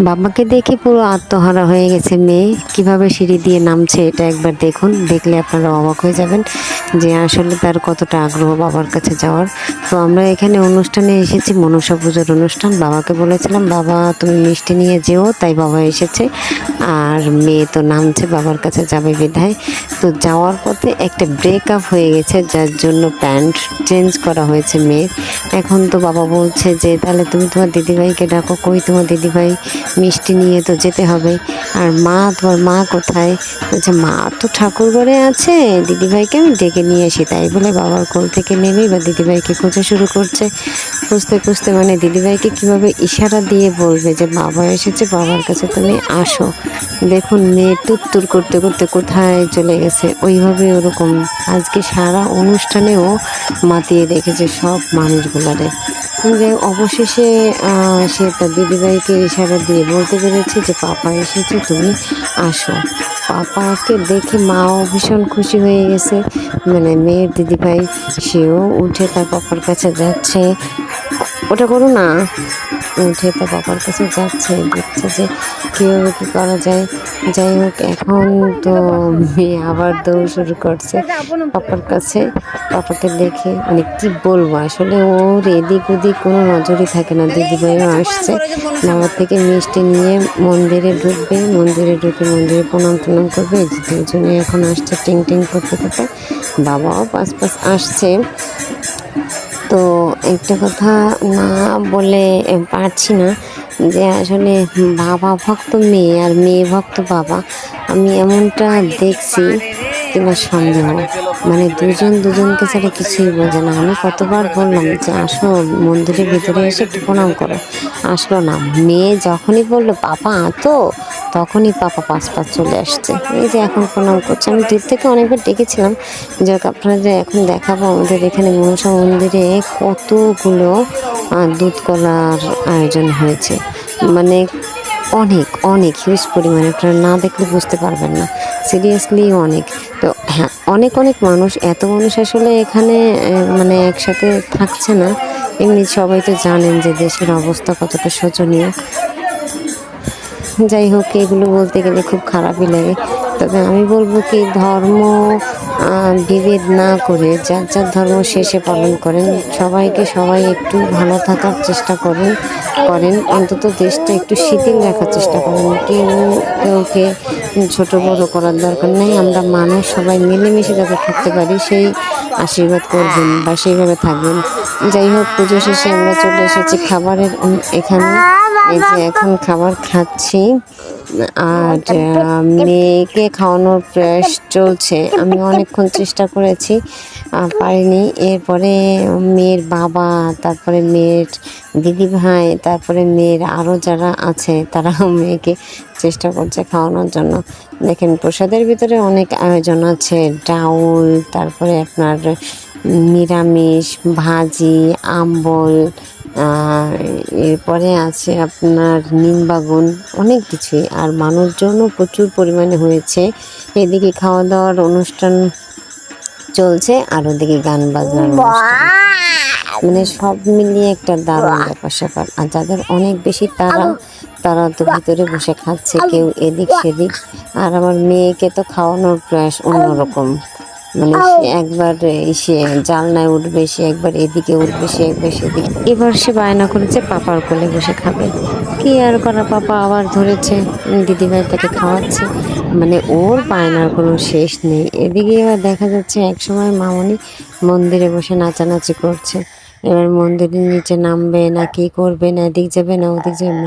বাবাকে দেখে পুরো আত্মহারা হয়ে গেছে মেয়ে। কীভাবে সিঁড়ি দিয়ে নামছে এটা একবার দেখুন। দেখলে আপনারা অবাক হয়ে যাবেন যে আসলে তার কতটা আগ্রহ বাবার কাছে যাওয়ার। তো আমরা এখানে অনুষ্ঠানে এসেছি, মনসা পুজোর অনুষ্ঠান। বাবাকে বলেছিলাম, বাবা, তুমি মিষ্টি নিয়ে যেও। তাই বাবা এসেছে। আর মেয়ে তো নামছে, বাবার কাছে যাবে বিধায়। তো যাওয়ার পথে একটা ব্রেকআপ হয়ে গেছে, যার জন্য প্যান্ট চেঞ্জ করা হয়েছে মেয়ের। এখন তো বাবা বলছে যে, তাহলে তুমি তোমার দিদিভাইকে ডাকো। কই তোমার দিদিভাই? মিষ্টি নিয়ে তো যেতে হবে। আর মা, তোমার মা কোথায়? বলছে, মা তো ঠাকুর ঘরে আছে, দিদিভাইকে আমি ডেকে নিয়ে আসি। তাই বলে বাবার কোল থেকে নেমেই বা দিদিভাইকে খুঁজে শুরু করছে। খুঁজতে খুঁজতে মানে দিদিভাইকে কীভাবে ইশারা দিয়ে বলবে যে, বাবা এসেছে, বাবার কাছে তুমি আসো। দেখুন, মেয়ে তুত্তুর করতে করতে কোথায় চলে গেছে। ওইভাবে ওরকম। আজকে সারা অনুষ্ঠানেও মাতিয়ে রেখেছে সব মানুষগুলারে। যে অবশেষে সে তার দিদিভাইকে ইশারা দিয়ে বলতে পেরেছে যে, পাপা এসেছে, তুমি আসো। পাপাকে দেখে মাও ভীষণ খুশি হয়ে গেছে। মানে মেয়ের দিদিভাই, সেও উঠে তার পাপার কাছে যাচ্ছে। ওটা করো না। উঠে তার পাপার কাছে যাচ্ছে, দেখছে যে কীভাবে কী করা যায়। যাই হোক, এখন তো মেয়ে আবার দৌড় শুরু করছে। পাপার কাছে, পাপাকে দেখে মানে কি বলব, আসলে ওর এদিক ওদিক কোনো নজরই থাকে না। দিদিভাইও আসছে বাবার থেকে মিষ্টি নিয়ে মন্দিরে ঢুকবে, মন্দিরে ঢুকে মন্দিরে প্রণাম টনাম করবে। দুজনে এখন আসছে টিং টিং করতে করতে, বাবাও পাশ পাশ আসছে। তো একটা কথা না বলে পারছি না যে আসলে বাবা ভক্ত মেয়ে আর মেয়ে ভক্ত বাবা, আমি এমনটা দেখছি কিংবা সন্দেহ। মানে দুজন দুজনকে ছাড়া কিছুই বোঝে না। আমি কতবার বললাম যে আসো মন্দিরের ভিতরে এসে একটু প্রণাম করো। আসলো না। মেয়ে যখনই বলল পাপা তো তখনই পাপা পাঁচ পাঁচ চলে আসছে। এই যে এখন প্রণাম করছে। আমি দূর থেকে অনেকবার ডেকেছিলাম যে আপনারা যে এখন দেখাবো আমাদের এখানে মনসা মন্দিরে কতগুলো দুধ কলার আয়োজন হয়েছে। মানে অনেক অনেক হিউজ পরিমাণে। আপনারা না দেখলে বুঝতে পারবেন না। সিরিয়াসলি অনেক। তো হ্যাঁ অনেক অনেক মানুষ, এত মানুষ আসলে এখানে মানে একসাথে থাকছে না। এমনি সবাই তো জানেন যে দেশের অবস্থা কতটা শোচনীয়। যাই হোক, এগুলো বলতে গেলে খুব খারাপই লাগে। তবে আমি বলব কি, ধর্ম বিভেদ না করে যার যার ধর্ম শেষে পালন করেন। সবাইকে সবাই একটু ভালো থাকার চেষ্টা করেন করেন। অন্তত দেশটা একটু শিথিল রাখার চেষ্টা করেন। কেউ কেউকে ছোটো বড় করার দরকার নেই। আমরা মানুষ, সবাই মিলেমিশে যাতে থাকতে পারি, সেই আশীর্বাদ করবেন বা সেইভাবে থাকবেন। যাই হোক, পুজো শেষে আমরা চলে এসেছি খাবারের এখানে। এই যে এখন খাবার খাচ্ছি আর মেয়েকে খাওয়ানোর প্রয়াস চলছে। আমি অনেকক্ষণ চেষ্টা করেছি আহ, পারিনি। এরপরে মেয়ের বাবা তারপরে মেয়ের দিদি ভাই তারপরে মেয়ের আরও যারা আছে তারা মেয়েকে চেষ্টা করছে খাওয়ানোর জন্য। দেখেন প্রসাদের ভিতরে অনেক আয়োজন আছে। ডাউল তারপরে আপনার নিরামিষ ভাজি আম্বল আর এরপরে আছে আপনার নিমবাগুন অনেক কিছুই। আর মানুষজনও প্রচুর পরিমাণে হয়েছে। এদিকে খাওয়া দাওয়ার অনুষ্ঠান চলছে, আর ওদিকে গান বাজনার মানে সব মিলিয়ে একটা দারুণ ব্যাপার স্যাপার। আর যাদের অনেক বেশি তারা তারা তো ভিতরে বসে খাচ্ছে, কেউ এদিক সেদিক। আর আমার মেয়েকে তো খাওয়ানোর প্রয়াস অন্যরকম। মানে সে একবার সে জালনায় উঠবে সে একবার এদিকে উঠবে সে একবার সেদিকে। এবার সে বায়না করেছে পাপার কোলে বসে খাবে। কি আর করা পাপা আবার ধরেছে দিদিভাই তাকে খাওয়াচ্ছে। মানে ওর বায়নার কোনো শেষ নেই। এদিকে এবার দেখা যাচ্ছে একসময় মামনি মন্দিরে বসে নাচানাচি করছে। এবার মন্দিরের নিচে নামবে না কি করবে না এদিক যাবে না ওদিক যাবে।